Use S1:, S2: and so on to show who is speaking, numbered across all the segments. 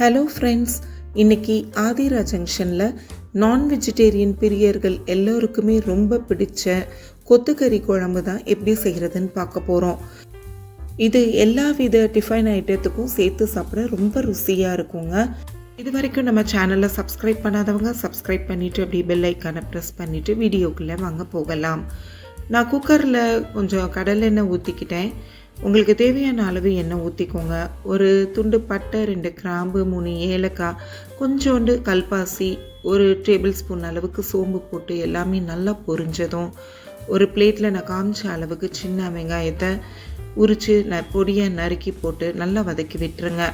S1: Hello friends இன்னைக்கு ஆதிரா ஜங்ஷனில் நான் வெஜிடேரியன் பிரியர்கள் எல்லோருக்குமே ரொம்ப பிடிச்ச கொத்துக்கறி குழம்பு தான் எப்படி செய்கிறதுன்னு பார்க்க போகிறோம் இது எல்லா வித டிஃபைன் ஐட்டத்துக்கும் சேர்த்து சாப்பிட ரொம்ப ருசியாக இருக்குங்க. இது வரைக்கும் நம்ம சேனலை சப்ஸ்கிரைப் பண்ணாதவங்க சப்ஸ்கிரைப் பண்ணிவிட்டு அப்படியே பெல் ஐக்கானை ப்ரெஸ் பண்ணிவிட்டு வீடியோக்குள்ளே வாங்க போகலாம். நான் குக்கரில் கொஞ்சம் கடலெண்ணெய் ஊற்றிக்கிட்டேன் உங்களுக்கு தேவையான அளவு எண்ணெய் ஊற்றிக்கோங்க ஒரு துண்டு பட்டை ரெண்டு கிராம்பு மூணு ஏலக்காய் கொஞ்சோண்டு கல்பாசி ஒரு டேபிள் ஸ்பூன் அளவுக்கு சோம்பு போட்டு எல்லாமே நல்லா பொரிஞ்சதும் ஒரு பிளேட்டில் நான் காமிச்ச அளவுக்கு சின்ன வெங்காயத்தை உரித்து ந பொடியை நறுக்கி போட்டு நல்லா வதக்கி விட்டுருங்க.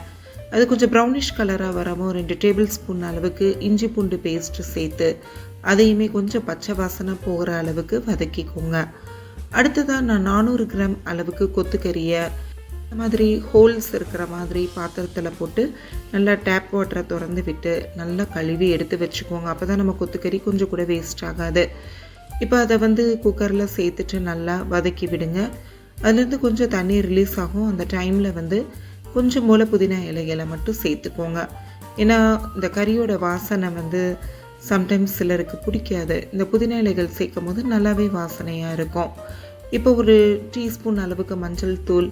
S1: அது கொஞ்சம் ப்ரௌனிஷ் கலராக வரவும் ரெண்டு டேபிள் ஸ்பூன் அளவுக்கு இஞ்சி பூண்டு பேஸ்ட்டு சேர்த்து அதையுமே கொஞ்சம் பச்சை வாசனை போகிற அளவுக்கு வதக்கிக்கோங்க. அடுத்ததாக நான் நானூறு கிராம் அளவுக்கு கொத்துக்கறியை இந்த மாதிரி ஹோல்ஸ் இருக்கிற மாதிரி பாத்திரத்தில் போட்டு நல்லா டேப் வாட்டரை திறந்து விட்டு நல்லா கழுவி எடுத்து வச்சுக்கோங்க. அப்போ தான் நம்ம கொத்துக்கறி கொஞ்சம் கூட வேஸ்ட் ஆகாது. இப்போ அதை வந்து குக்கரில் சேர்த்துட்டு நல்லா வதக்கி விடுங்க. அதுலேருந்து கொஞ்சம் தண்ணி ரிலீஸ் ஆகும். அந்த டைமில் வந்து கொஞ்சம் மூளை புதினா இலைகளை மட்டும் சேர்த்துக்கோங்க. ஏன்னா இந்த கறியோட வாசனை வந்து சம்டைம்ஸ் சிலருக்கு பிடிக்காது. இந்த புதினா இலைகள் சேர்க்கும் போது நல்லாவே வாசனையாக இருக்கும். இப்போ ஒரு டீஸ்பூன் அளவுக்கு மஞ்சள் தூள்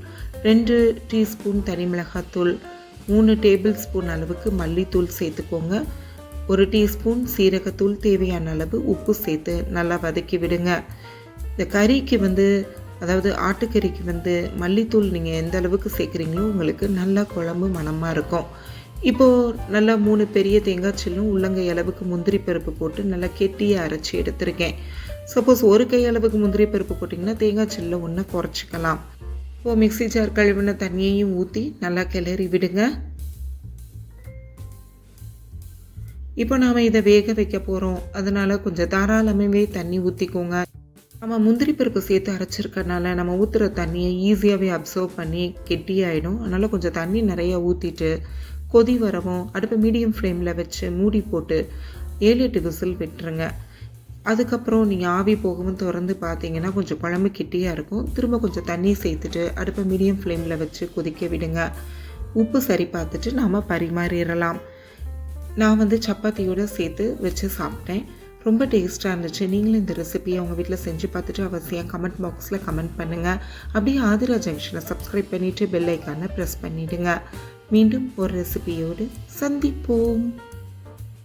S1: ரெண்டு டீஸ்பூன் தனி மிளகாத்தூள் மூணு டேபிள் ஸ்பூன் அளவுக்கு மல்லித்தூள் சேர்த்துக்கோங்க. ஒரு டீஸ்பூன் சீரகத்தூள் தேவையான அளவு உப்பு சேர்த்து நல்லா வதக்கி விடுங்க. இந்த கறிக்கு வந்து அதாவது ஆட்டுக்கறிக்கு வந்து மல்லித்தூள் நீங்கள் எந்த அளவுக்கு சேர்க்குறீங்களோ உங்களுக்கு நல்லா குழம்பு மணமாக இருக்கும். இப்போது நல்லா மூணு பெரிய தேங்காய் சில்லும் உள்ளங்கை அளவுக்கு முந்திரி பருப்பு போட்டு நல்லா கெட்டியாக அரைச்சி எடுத்திருக்கேன். சப்போஸ் ஒரு கை அளவுக்கு முந்திரி பருப்பு போட்டிங்கன்னா தேங்காய் சில்ல ஒன்று குறைச்சிக்கலாம். இப்போது மிக்ஸி ஜார் கழுவின தண்ணியையும் ஊற்றி நல்லா கிளறி விடுங்க. இப்போ நாம் இதை வேக வைக்க போகிறோம் அதனால் கொஞ்சம் தாராளமாகவே தண்ணி ஊற்றிக்கோங்க நம்ம முந்திரி பருப்பு சேர்த்து அரைச்சிருக்கனால நம்ம ஊற்றுற தண்ணியை ஈஸியாகவே அப்சர்வ் பண்ணி கெட்டியாயிடும். அதனால் கொஞ்சம் தண்ணி நிறையா ஊற்றிட்டு கொதி வரவும் அடுப்பை மீடியம் ஃப்ளேமில் வச்சு மூடி போட்டு ஏழு எட்டு விசில் விட்டுருங்க. அதுக்கப்புறம் நீங்கள் ஆவி போகவும் திறந்து பார்த்தீங்கன்னா கொஞ்சம் குழம்பு கிட்டியாக இருக்கும். திரும்ப கொஞ்சம் தண்ணி சேர்த்துட்டு அடுப்பை மீடியம் ஃப்ளேமில் வச்சு கொதிக்க விடுங்க. உப்பு சரி பார்த்துட்டு நாம் பரிமாறிடலாம். நான் வந்து சப்பாத்தியோடு சேர்த்து வச்சு சாப்பிட்டேன். ரொம்ப டேஸ்ட்டாக இருந்துச்சு. நீங்களும் இந்த ரெசிபியை உங்கள் வீட்டில் செஞ்சு பார்த்துட்டு அவசியம் கமெண்ட் பாக்ஸில் கமெண்ட் பண்ணுங்கள் அப்படியே ஆதிரா ஜங்ஷனை சப்ஸ்கிரைப் பண்ணிவிட்டு பெல் ஐக்கானை ப்ரெஸ் பண்ணிவிடுங்க மீண்டும் ஒரு ரெசிபியோடு சந்திப்போம்.